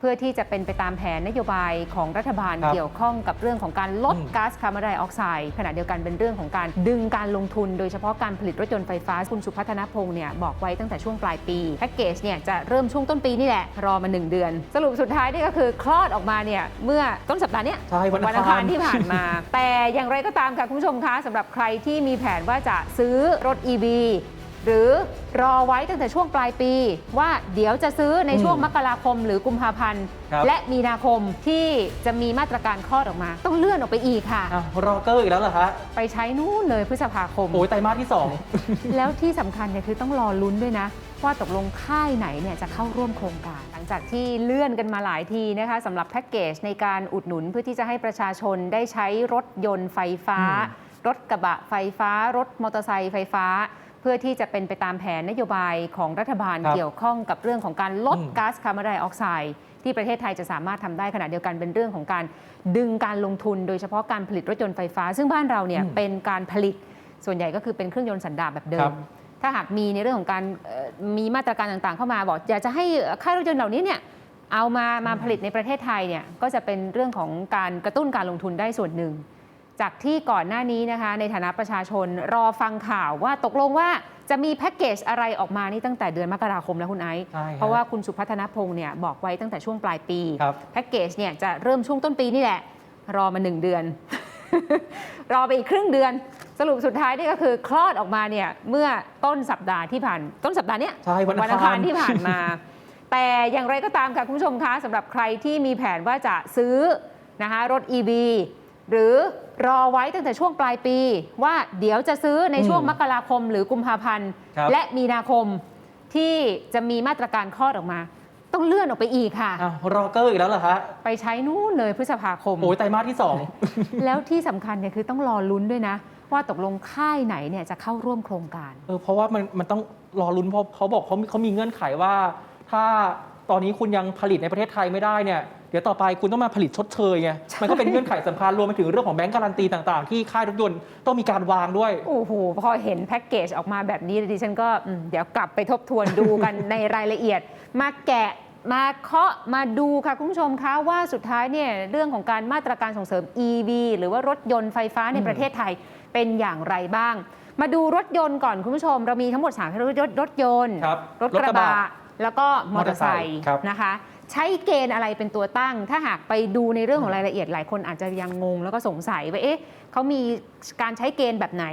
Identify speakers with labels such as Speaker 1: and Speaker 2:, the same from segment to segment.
Speaker 1: เพื่อที่จะเป็นไปตามแผนนโยบายของรัฐบาล
Speaker 2: ครับ
Speaker 1: เกี่ยวข้องกับเรื่องของการลด
Speaker 2: อืม
Speaker 1: ก๊าซคาร์บอนไดออกไซด์ขณะเดียวกันเป็นเรื่องของการดึงการลงทุน โดยเฉพาะการผลิตรถยนต์ไฟฟ้า คุณสุพัฒนพงศ์เนี่ยบอกไว้ตั้งแต่ช่วงปลายปีแพ็กเกจเนี่ยจะเริ่มช่วงต้นปีนี่แหละ รอมา 1 เดือน สรุปสุดท้ายนี่ก็คือคลอดออกมาเนี่ยเมื่อต้นสัปดาห์เนี้ย
Speaker 2: ใช่วันอัง
Speaker 1: อัง
Speaker 2: คา
Speaker 1: คารรที่ผ่านมา แต่อย่างไรก็ตามค่ะคุณผู้ชมคะสำหรับใครที่มีแผนว่าจะซื้อรถ EV หรือรอไว้ตั้งแต่ช่วงปลายปี ว่าเดี๋ยวจะซื้อในช่วง
Speaker 2: อืม
Speaker 1: มกราคม หรือกุมภาพันธ์
Speaker 2: ครับ
Speaker 1: และมีนาคมที่จะมีมาตรการคลอดออกมา ต้องเลื่อนออกไปอีกค่ะ
Speaker 2: อ้าวรอเกอร์อีกแล้วเหรอคะ
Speaker 1: ไปใช้นู่นเลยพฤษภาคม
Speaker 2: โอ้ยไตรมาสที่
Speaker 1: แล้วที่สำคัญเนี่ยคือต้องรอลุ้นด้วยนะ ว่าตกลงค่ายไหนเนี่ยจะเข้าร่วมโครงการ หลังจากที่เลื่อนกันมาหลายทีนะคะสำหรับแพ็กเกจในการอุดหนุนเพื่อที่จะให้ประชาชนได้ใช้รถยนต์ไฟฟ้า
Speaker 2: อืม
Speaker 1: รถกระบะไฟฟ้า รถมอเตอร์ไซค์ไฟฟ้า เพื่อที่จะเป็นไปตามแผนนโยบายของรัฐบาล
Speaker 2: ครับ
Speaker 1: เกี่ยวข้องกับเรื่องของการลด
Speaker 2: อืม
Speaker 1: ก๊าซคาร์บอนไดออกไซด์ที่ประเทศไทยจะสามารถทำได้ขณะเดียวกันเป็นเรื่องของการดึงการลงทุน โดยเฉพาะการผลิตรถยนต์ไฟฟ้า ซึ่งบ้านเราเนี่ย
Speaker 2: อืม
Speaker 1: เป็นการผลิตส่วนใหญ่ก็คือเป็นเครื่องยนต์สันดาปแบบเดิ
Speaker 2: ครั
Speaker 1: ม
Speaker 2: บ
Speaker 1: ถ้าหากมีในเรื่องของการเอ่อมีมาตรการต่างๆ เข้ามาบอกอยากจะให้ค่ายรถยนต์เหล่านี้เนี่ยเอามามาผลิตในประเทศไทยเนี่ยก็จะเป็นเรื่องของการกระตุ้นการลงทุนได้ส่วนหนึ่ง จากที่ก่อนหน้านี้นะคะในฐานะประชาชนรอฟังข่าวว่าตกลงว่าจะมีแพ็กเกจอะไรออกมานี่ตั้งแต่เดือนมกราคมแล้วคุณไอซ์
Speaker 2: ใช่ฮะ
Speaker 1: เพราะว่าคุณสุพัฒนพงศ์เนี่ยบอกไว้ตั้งแต่ช่วงปลายปี
Speaker 2: ครับ
Speaker 1: แพ็กเกจเนี่ยจะเริ่มช่วงต้นปีนี่แหละ รอมาหนึ่งเดือน รอไปอีกครึ่งเดือน สรุปสุดท้ายนี่ก็คือคลอดออกมาเนี่ยเมื่อต้นสัปดาห์ที่ผ่านต้นสัปดาห์เนี้ย
Speaker 2: ใช่วันอังคาร
Speaker 1: อังคารที่ผ่านมา แต่อย่างไรก็ตามค่ะคุณผู้ชมคะสำหรับใครที่มีแผนว่าจะซื้อนะคะรถ EV หรือรอไว้ตั้งแต่ช่วงปลายปี ว่าเดี๋ยวจะซื้อในช่วง
Speaker 2: อืม
Speaker 1: มกราคม หรือกุมภาพันธ์
Speaker 2: ครับ
Speaker 1: และมีนาคมที่จะมีมาตรการคลอดออกมา ต้องเลื่อนออกไปอีกค่ะ
Speaker 2: อ้าวรอเกอร์อีกแล้วเหรอคะ
Speaker 1: ไปใช้นู่นเลยพฤษภาคม
Speaker 2: โอ้ยไตรมาสที่
Speaker 1: แล้วที่สำคัญเนี่ยคือต้องรอลุ้นด้วยนะ ว่าตกลงค่ายไหนเนี่ยจะเข้าร่วมโครงการ
Speaker 2: 2เออเพราะว่ามันมันต้องรอลุ้นเพราะเขาบอกเขามีเขามีเงื่อนไขว่า ถ้า ตอนนี้คุณยังผลิตในประเทศไทยไม่ได้เนี่ยเดี๋ยวต่อไปคุณต้องมาผลิตชดเชยไงมันก็เป็นเงื่อนไขสำคัญรวมไปถึงเรื่องของแบงก์การันตีต่างๆ ที่ค่ายรถยนต์ต้องมีการวางด้วย
Speaker 1: โอ้โห พอเห็นแพ็กเกจออกมาแบบนี้ดิฉันก็อืมเดี๋ยวกลับไปทบทวนดูกันในรายละเอียด มาแกะมาเคาะมาดูค่ะ คุณผู้ชมคะว่าสุดท้ายเนี่ยเรื่องของการมาตรการส่งเสริม EV หรือว่ารถยนต์ไฟฟ้าใน
Speaker 2: อืม
Speaker 1: ประเทศไทยเป็นอย่างไรบ้าง มาดูรถยนต์ก่อนคุณผู้ชม เรามีทั้งหมด3รถยนต์รถยนต์
Speaker 2: ครับ
Speaker 1: รถกระบะ แล้วก็มอเตอร์ไซ
Speaker 2: มอเตอร์ไซค์
Speaker 1: ค์
Speaker 2: ครับ
Speaker 1: นะคะ ใช้เกณฑ์อะไรเป็นตัวตั้ง ถ้าหากไปดูในเรื่องของรายละเอียดหลายคนอาจจะยังงงแล้วก็สงสัยว่าเอ๊ะเขามีการใช้เกณฑ์แบบไหน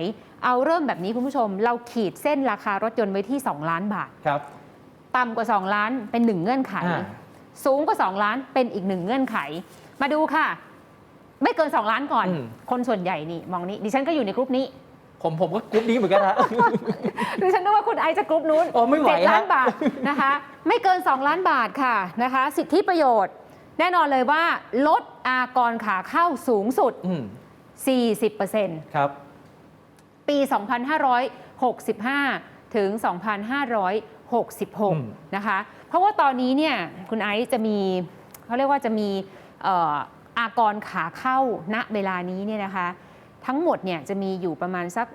Speaker 1: เอาเริ่มแบบนี้คุณผู้ชม เราขีดเส้นราคารถยนต์ไว้ที่ 2 ล้านบาท
Speaker 2: ครับ
Speaker 1: ต่ำกว่า 2 ล้านเป็นหนึ่งเงื่อนไข
Speaker 2: อ่า
Speaker 1: สูงกว่า 2 ล้านเป็นอีกหนึ่งเงื่อนไข มาดูค่ะ ไม่เกิน 2 ล้านก่อน
Speaker 2: อืม
Speaker 1: คนส่วนใหญ่นี่มองนี้ดิฉันก็อยู่ในกรุ๊ปนี้
Speaker 2: ผมผมก็กรุ๊ปนี้เหมือนกันฮะ
Speaker 1: ดิฉันนึกว่าคุณไอซ์จะกรุ๊ปนู้น
Speaker 2: โอ้ไม่ไหว
Speaker 1: เจ็ดล้าน
Speaker 2: ฮะ
Speaker 1: บาทนะคะ ไม่เกิน 2 ล้านบาทค่ะนะคะ สิทธิประโยชน์ แน่นอนเลยว่า ลดอากรขาเข้าสูงสุด
Speaker 2: อืม
Speaker 1: 40%
Speaker 2: ครับ
Speaker 1: ปี 2565 ถึง2566 นะคะ เพราะว่าตอนนี้เนี่ยคุณไอซ์จะมีเขาเรียกว่าจะมีเอ่ออากรขาเข้าณเวลานี้เนี่ยนะคะ ทั้งหมดเนี่ยจะมีอยู่ประมาณสัก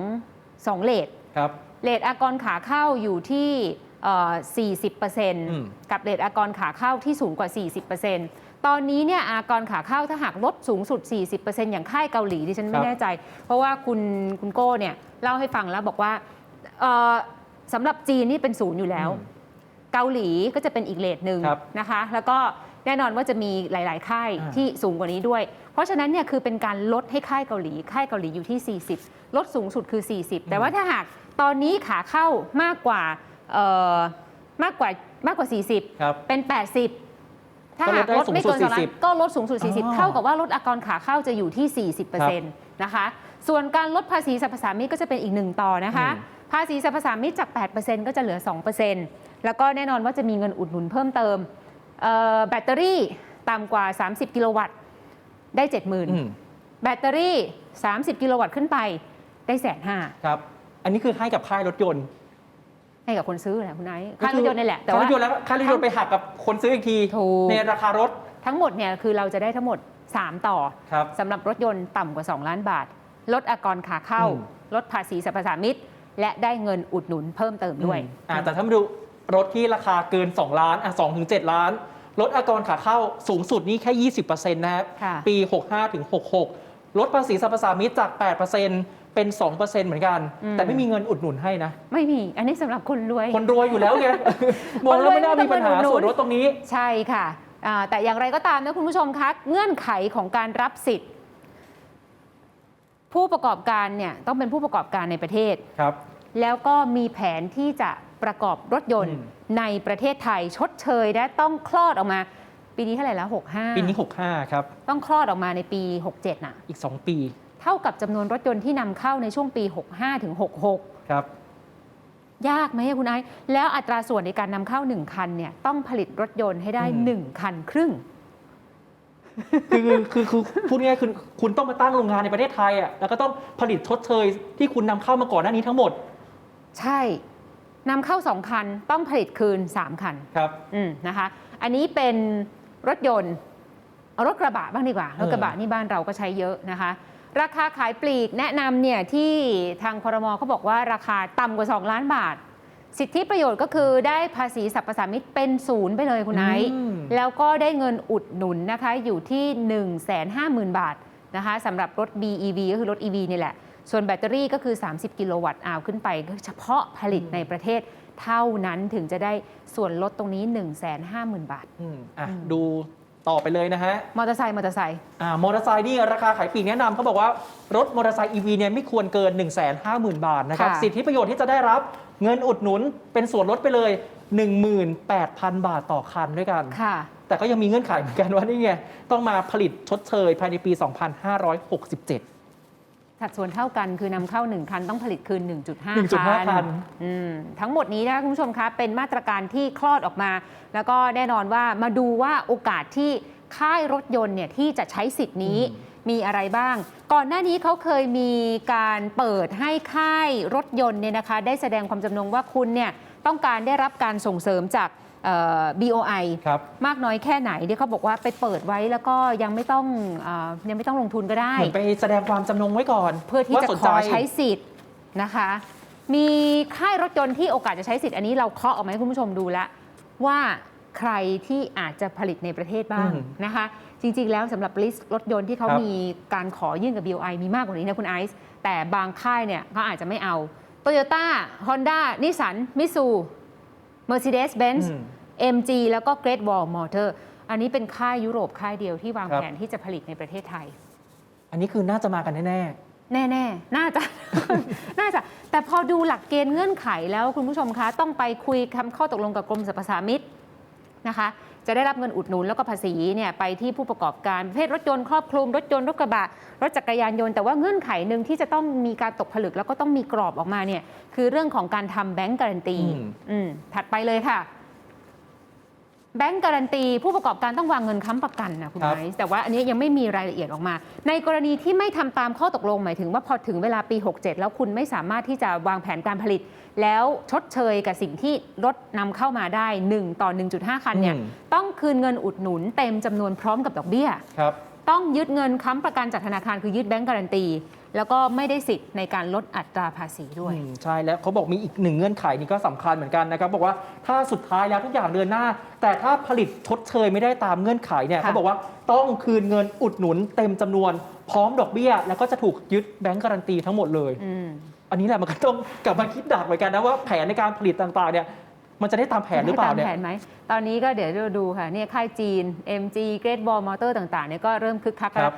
Speaker 1: 2 2เลท
Speaker 2: ครับ
Speaker 1: เลทอากรขาเข้าอยู่ที่เอ่อ
Speaker 2: อืม
Speaker 1: 40%กับเลทอากรขาเข้าที่สูงกว่า 40%ตอนนี้เนี่ยอากรขาเข้าถ้าหากลดสูงสุด 40%อย่างค่ายเกาหลีดิฉันไม่แน่ใจ เพราะว่าคุณคุณโก้เนี่ยเล่าให้ฟังแล้วบอกว่าเอ่อสำหรับจีนนี่เป็นศูนย์อยู่แล้ว
Speaker 2: อืม
Speaker 1: เกาหลีก็จะเป็นอีกเลทหนึ่ง
Speaker 2: ครับ
Speaker 1: นะคะ แล้วก็ แน่นอนว่าจะมีหลาย ๆ ค่าย
Speaker 2: อ่า
Speaker 1: ที่สูงกว่านี้ด้วย เพราะฉะนั้นเนี่ยคือเป็นการลดให้ค่ายเกาหลี ค่ายเกาหลีอยู่ที่ 40 ลดสูงสุดคือ 40 แต่ว่าถ้าหากตอนนี้ขาเข้ามากกว่าเอ่อมากกว่ามากกว่า 40
Speaker 2: ครับ
Speaker 1: เป็น 80ถ้าหาก
Speaker 2: ก็
Speaker 1: ล
Speaker 2: ล
Speaker 1: ด
Speaker 2: ดได้
Speaker 1: ไม่เกิน
Speaker 2: สูงสุด
Speaker 1: สองล้าน
Speaker 2: 40
Speaker 1: ก็ลดสูงสุด
Speaker 2: อ๋อ
Speaker 1: 40 เท่ากับว่าลดอากรขาเข้าจะอยู่ที่ 40%นะคะ ส่วนการลดภาษีสรรพสามิตก็จะเป็นอีกหนึ่งต่อนะคะ
Speaker 2: อืม
Speaker 1: ภาษีสรรพสามิตจาก 8%ก็จะเหลือ 2%แล้วก็แน่นอนว่าจะมีเงินอุดหนุนเพิ่มเติมเอ่อ แบตเตอรี่ต่ำกว่า 30 กิโลวัตต์ได้
Speaker 2: อืม
Speaker 1: 70,000 แบตเตอรี่ 30 กิโลวัตต์ขึ้นไปได้แสนห้า
Speaker 2: ครับ อันนี้คือให้กับค่ายรถยนต์
Speaker 1: ให้กับคนซื้อแหละคุณไอซ์ค่ารถยนต์นี่แหละแต่
Speaker 2: ค่าร
Speaker 1: ว่า
Speaker 2: ถยนต์แล้วค่ารถยนต์ไปหักกับคนซื้ออีกที
Speaker 1: ถูก
Speaker 2: ในราคารถ
Speaker 1: ทั้งหมดเนี่ยคือเราจะได้ทั้งหมด 3 ต่อ
Speaker 2: ครับ
Speaker 1: สำหรับรถยนต์ต่ำกว่า 2 ล้านบาท ลดอากรขาเข้า
Speaker 2: อืม
Speaker 1: ลดภาษีสรรพสามิตและได้เงินอุดหนุนเพิ่มเติมด้วย
Speaker 2: อืมอ่าแต่ถ้ามาดู รถที่ราคาเกิน 2 ล้านอะ2ถึง7ล้าน ลดอากรขาเข้าสูงสุดนี่แค่ 20%นะครับ
Speaker 1: ค่ะ
Speaker 2: ปี 65ถึง66 ลดภาษีสรรพสามิตจาก 8%เป็น 2%เหมือนกัน
Speaker 1: อืม
Speaker 2: แต่ไม่มีเงินอุดหนุนให้นะ
Speaker 1: ไม่มี อันนี้สำหรับคนรวย
Speaker 2: คนรวยอยู่แล้วไง มองแล้วไม่น่ามีปัญหา
Speaker 1: คนรวยไม่ต้องมาอุดหนุน
Speaker 2: ส่วนลดตรงนี้
Speaker 1: ใช่ค่ะอ่าแต่อย่างไรก็ตามนะคุณผู้ชมคะเงื่อนไขของการรับสิทธิ์ ผู้ประกอบการเนี่ยต้องเป็นผู้ประกอบการในประเทศ
Speaker 2: ครับ
Speaker 1: แล้วก็มีแผนที่จะ ประกอบรถยนต์
Speaker 2: อืม
Speaker 1: ในประเทศไทยชดเชยและต้องคลอดออกมาปีนี้เท่าไหร่แล้ว65
Speaker 2: ปีนี้ 65 ครับ
Speaker 1: ต้องคลอดออกมาในปี 67 น่ะ
Speaker 2: อีก 2 ปี
Speaker 1: เท่ากับจำนวนรถยนต์ที่นำเข้าในช่วงปี 65 ถึง 66
Speaker 2: ครับ
Speaker 1: ยากไหมอะคุณไอซ์แล้วอัตราส่วนในการนำเข้า 1 คันเนี่ยต้องผลิตรถยนต์ให้ได้
Speaker 2: อืม
Speaker 1: 1คันครึ่ง
Speaker 2: คือคือคือพูดง่ายๆคือคุณต้องมาตั้งโรงงานในประเทศไทยอะแล้วก็ต้องผลิตชดเชยที่คุณนำเข้ามาก่อนหน้านี้ทั้งหมด
Speaker 1: ใช่ นำเข้า 2 คัน ต้องผลิตคืน 3 คัน
Speaker 2: ครับ
Speaker 1: อืมนะคะ อันนี้เป็นรถยนต์ เอารถกระบะบ้างดีกว่า รถกระบะนี่บ้านเราก็ใช้เยอะนะคะ ราคาขายปลีกแนะนำเนี่ยที่ทางคอรมอเขาบอกว่าราคาต่ำกว่า 2 ล้านบาท สิทธิประโยชน์ก็คือได้ภาษีสรรพสามิตเป็นศูนย์ไปเลยคุณไอซ์
Speaker 2: อืม
Speaker 1: แล้วก็ได้เงินอุดหนุนนะคะอยู่ที่ 1 5 0 0 0 0 บาทนะคะสำหรับรถ BEV ก็คือรถ EV นี่แหละ ส่วนแบตเตอรี่ก็คือ 30 กิโลวัตต์อาวขึ้นไปก็เฉพาะผลิตในประเทศเท่านั้นถึงจะได้ส่วนลดตรงนี้ 1 5 0 0 0 0 บาท
Speaker 2: อืมอะ
Speaker 1: อืม
Speaker 2: ดูต่อไปเลยนะฮะ
Speaker 1: มอเตอร์ไซค์มอเตอร์ไซค์
Speaker 2: อ่ามอเตอร์ไซค์นี่ราคาขายปลีกแนะนำเขาบอกว่ารถมอเตอร์ไซค์ EV เนี่ยไม่ควรเกิน 1 5 0 0 0 0 บาทนะครับ
Speaker 1: ค่ะ
Speaker 2: สิทธิประโยชน์ที่จะได้รับเงินอุดหนุนเป็นส่วนลดไปเลย 18,000 บาทต่อคันด้วยกัน
Speaker 1: ค่ะ
Speaker 2: แต่ก็ยังมีเงื่อนไขเหมือนกันว่านี่ไงต้องมาผลิตชดเชยภายในปี 2567
Speaker 1: สัดส่วนเท่ากันคือนำเข้า 1 คันต้องผลิตคืน 1.5
Speaker 2: 1.5คัน
Speaker 1: อืมทั้งหมดนี้นะคะคุณผู้ชมคะเป็นมาตรการที่คลอดออกมา แล้วก็แน่นอนว่ามาดูว่าโอกาสที่ค่ายรถยนต์เนี่ยที่จะใช้สิทธิ์นี้มีอะไรบ้าง ก่อนหน้านี้เขาเคยมีการเปิดให้ค่ายรถยนต์เนี่ยนะคะ ได้แสดงความจำนงว่าคุณเนี่ยต้องการได้รับการส่งเสริมจากเอ่อ BOI
Speaker 2: ครับ
Speaker 1: มากน้อยแค่ไหนเดี๋ยวเขาบอกว่าไปเปิดไว้แล้วก็ยังไม่ต้องเออยังไม่ต้องลงทุนก็ได้
Speaker 2: เหมือนไปแสดงความจำนงไว้ก่อน
Speaker 1: เพื่อที่
Speaker 2: ว่า
Speaker 1: จะ
Speaker 2: สน
Speaker 1: ข
Speaker 2: ใจ
Speaker 1: อใช้สิทธิ์นะคะ มีค่ายรถยนต์ที่โอกาสจะใช้สิทธิ์อันนี้เราเคาะออกมาให้คุณผู้ชมดูแล้ว ว่าใครที่อาจจะผลิตในประเทศบ้าง
Speaker 2: อืม
Speaker 1: นะคะ จริง ๆ แล้วสำหรับลิสต์รถยนต์ที่เขา
Speaker 2: ครับ
Speaker 1: มีการขอยื่นกับ BOI มีมากกว่านี้นะคุณไอซ์แต่บางค่ายเนี่ยเขาอาจจะไม่เอา Toyota Honda Nissan Mitsu Mercedes-Benz
Speaker 2: อืม
Speaker 1: MG แล้วก็ Great Wall Motor อันนี้เป็นค่ายยุโรปค่ายเดียวที่วาง
Speaker 2: ครับ
Speaker 1: แผนที่จะผลิตในประเทศไทย
Speaker 2: อันนี้คือน่าจะมากันแน่
Speaker 1: แน่ ๆ น่าจะ น่าจะ แต่พอดูหลักเกณฑ์เงื่อนไขแล้วคุณผู้ชมคะ ต้องไปคุยคำข้อตกลงกับกรมสรรพสามิตนะคะ จะได้รับเงินอุดหนุนแล้วก็ภาษีเนี่ยไปที่ผู้ประกอบการประเภทรถยนต์ครอบคลุม รถยนต์รถกระบะ รถจักรยานยนต์แต่ว่าเงื่อนไขหนึ่งที่จะต้องมีการตกผลึกแล้วก็ต้องมีกรอบออกมาเนี่ยคือเรื่องของการทำแบงก์การันตี
Speaker 2: อืม
Speaker 1: อืมถัดไปเลยค่ะ แบงก์การันตี ผู้ประกอบการต้องวางเงินค้ำประกันนะคุณ
Speaker 2: ครับ
Speaker 1: ไอซ์แต่ว่าอันนี้ยังไม่มีรายละเอียดออกมา ในกรณีที่ไม่ทำตามข้อตกลงหมายถึงว่าพอถึงเวลาปี 67 แล้วคุณไม่สามารถที่จะวางแผนการผลิต แล้วชดเชยกับสิ่งที่รถนำเข้ามาได้ 1 ต่อ 1.5 คันเนี่ย
Speaker 2: อืม
Speaker 1: ต้องคืนเงินอุดหนุนเต็มจำนวนพร้อมกับดอกเบี้ย
Speaker 2: ๆครับ
Speaker 1: ต้องยึดเงินค้ำประกันจากธนาคารคือยึดแบงก์การันตี แล้วก็ไม่ได้สิทธิ์ในการลดอัตราภาษีด้วย
Speaker 2: อืมใช่แล้วเขาบอกมีอีกหนึ่งเงื่อนไขนี่ก็สำคัญเหมือนกันนะครับ บอกว่าถ้าสุดท้ายแล้วทุกอย่างเดินหน้า แต่ถ้าผลิตชดเชยไม่ได้ตามเงื่อนไขเนี่ย
Speaker 1: ค่ะ
Speaker 2: เขาบอกว่าต้องคืนเงินอุดหนุนเต็มจำนวนพร้อมดอกเบี้ย แล้วก็จะถูกยึดแบงก์การันตีทั้งหมดเลย
Speaker 1: อืม
Speaker 2: อันนี้แหละมันก็ต้องกลับมาคิดดักเหมือนกันนะว่าแผนในการผลิตต่างๆเนี่ย มันจะได้ตามแผนหรือเปล่า
Speaker 1: ได้
Speaker 2: เนี่ย
Speaker 1: ตามแผนไหม ตอนนี้ก็เดี๋ยวเราดูค่ะเนี่ยค่ายจีน MG Great Wall Motor ต่างๆเนี่ยก็เริ่มคึกคัก
Speaker 2: ครั
Speaker 1: แล้ว
Speaker 2: บ